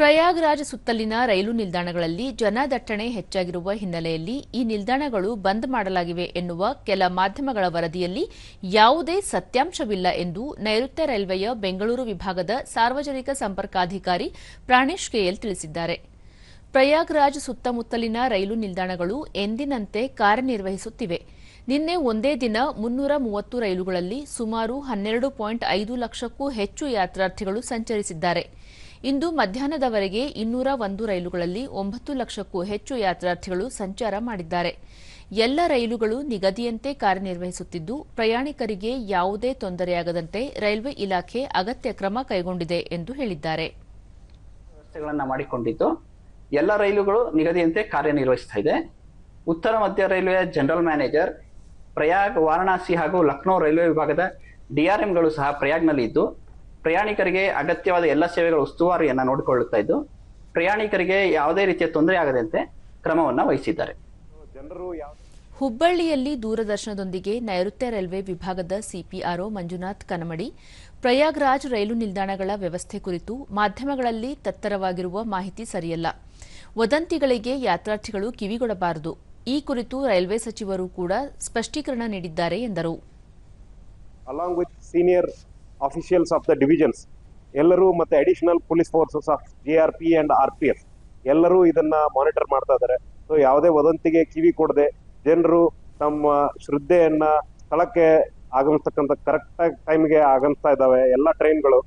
ಪ್ರಯಾಗ್ರಾಜ್ ಸುತ್ತಲಿನ ರೈಲು ನಿಲ್ದಾಣಗಳಲ್ಲಿ ಜನದಟ್ಟಣೆ ಹೆಚ್ಚಾಗಿರುವ ಹಿನ್ನೆಲೆಯಲ್ಲಿ ಈ ನಿಲ್ದಾಣಗಳು ಬಂದ್ ಮಾಡಲಾಗಿವೆ ಎನ್ನುವ ಕೆಲ ಮಾಧ್ಯಮಗಳ ವರದಿಯಲ್ಲಿ ಯಾವುದೇ ಸತ್ಯಾಂಶವಿಲ್ಲ ಎಂದು ನೈಋತ್ಯ ರೈಲ್ವೆಯ ಬೆಂಗಳೂರು ವಿಭಾಗದ ಸಾರ್ವಜನಿಕ ಸಂಪರ್ಕಾಧಿಕಾರಿ ಪ್ರಾಣೇಶ್ ಕೆಎಲ್ ತಿಳಿಸಿದ್ದಾರೆ. ಪ್ರಯಾಗ್ರಾಜ್ ಸುತ್ತಮುತ್ತಲಿನ ರೈಲು ನಿಲ್ದಾಣಗಳು ಎಂದಿನಂತೆ ಕಾರ್ಯನಿರ್ವಹಿಸುತ್ತಿವೆ. ನಿನ್ನೆ ಒಂದೇ ದಿನ ಮುನ್ನೂರ ಮೂವತ್ತು ರೈಲುಗಳಲ್ಲಿ ಸುಮಾರು ಹನ್ನೆರಡು ಪಾಯಿಂಟ್ ಐದು ಲಕ್ಷಕ್ಕೂ ಹೆಚ್ಚು ಯಾತ್ರಾರ್ಥಿಗಳು ಸಂಚರಿಸಿದ್ದಾರೆ. ಇಂದು ಮಧ್ಯಾಹ್ನದವರೆಗೆ ಇನ್ನೂರ ಒಂದು ರೈಲುಗಳಲ್ಲಿ ಒಂಬತ್ತು ಲಕ್ಷಕ್ಕೂ ಹೆಚ್ಚು ಯಾತ್ರಾರ್ಥಿಗಳು ಸಂಚಾರ ಮಾಡಿದ್ದಾರೆ. ಎಲ್ಲ ರೈಲುಗಳು ನಿಗದಿಯಂತೆ ಕಾರ್ಯನಿರ್ವಹಿಸುತ್ತಿದ್ದು, ಪ್ರಯಾಣಿಕರಿಗೆ ಯಾವುದೇ ತೊಂದರೆಯಾಗದಂತೆ ರೈಲ್ವೆ ಇಲಾಖೆ ಅಗತ್ಯ ಕ್ರಮ ಕೈಗೊಂಡಿದೆ ಎಂದು ಹೇಳಿದ್ದಾರೆ. ಮಾಡಿಕೊಂಡಿದ್ದು, ಎಲ್ಲ ರೈಲುಗಳು ನಿಗದಿಯಂತೆ ಕಾರ್ಯನಿರ್ವಹಿಸ್ತಾ ಇದೆ. ಉತ್ತರ ಮಧ್ಯ ರೈಲ್ವೆಯ ಜನರಲ್ ಮ್ಯಾನೇಜರ್ ಪ್ರಯಾಗ್ ವಾರಣಾಸಿ ಹಾಗೂ ಲಕ್ನೋ ರೈಲ್ವೆ ವಿಭಾಗದ ಡಿಆರ್ಎಂಗಳು ಸಹ ಪ್ರಯಾಗ್ನಲ್ಲಿ ಇದ್ದು ಪ್ರಯಾಣಿಕರಿಗೆ ಅಗತ್ಯವಾದ ಎಲ್ಲ ಸೇವೆಗಳ ಉಸ್ತುವಾರಿಯನ್ನ ನೋಡಿಕೊಳ್ಳುತ್ತಾ ಇದ್ದು ಪ್ರಯಾಣಿಕರಿಗೆ ಯಾವುದೇ ರೀತಿಯ ತೊಂದರೆ ಆಗದಂತೆ ಕ್ರಮವನ್ನ ವಹಿಸಿದ್ದಾರೆ. ಜನರು ಹುಬ್ಬಳ್ಳಿಯಲ್ಲಿ ದೂರದರ್ಶನದೊಂದಿಗೆ ನೈಋತ್ಯ ರೈಲ್ವೆ ವಿಭಾಗದ ಸಿಪಿಆರ್ಒ ಮಂಜುನಾಥ್ ಕನಮಡಿ ಪ್ರಯಾಗ್ರಾಜ್ ರೈಲು ನಿಲ್ದಾಣಗಳ ವ್ಯವಸ್ಥೆ ಕುರಿತು ಮಾಧ್ಯಮಗಳಲ್ಲಿ ತತ್ತರವಾಗಿರುವ ಮಾಹಿತಿ ಸರಿಯಲ್ಲ. ವದಂತಿಗಳಿಗೆ ಯಾತ್ರಾರ್ಥಿಗಳು ಕಿವಿಗೊಡಬಾರದು. ಈ ಕುರಿತು ರೈಲ್ವೆ ಸಚಿವರು ಕೂಡ ಸ್ಪಷ್ಟೀಕರಣ ನೀಡಿದ್ದಾರೆ ಎಂದರು. Along with senior officials of the divisions ಎಲ್ಲರೂ ಮತ್ತೆ additional police forces of J R P and R P F ಎಲ್ಲರೂ ಇದನ್ನ ಮಾನಿಟರ್ ಮಾಡ್ತಾ ಇದ್ದಾರೆ. ಸೊ ಯಾವುದೇ ವದಂತಿಗೆ ಕಿವಿ ಕೊಡದೆ ಜನರು ತಮ್ಮ ಶ್ರದ್ಧೆಯನ್ನ ಸ್ಥಳಕ್ಕೆ ಆಗಮಿಸ್ತಕ್ಕಂಥ ಕರೆಕ್ಟ್ ಟೈಮ್ಗೆ ಆಗಮಿಸ್ತಾ ಇದ್ದಾವೆ. ಎಲ್ಲ ಟ್ರೈನ್ಗಳು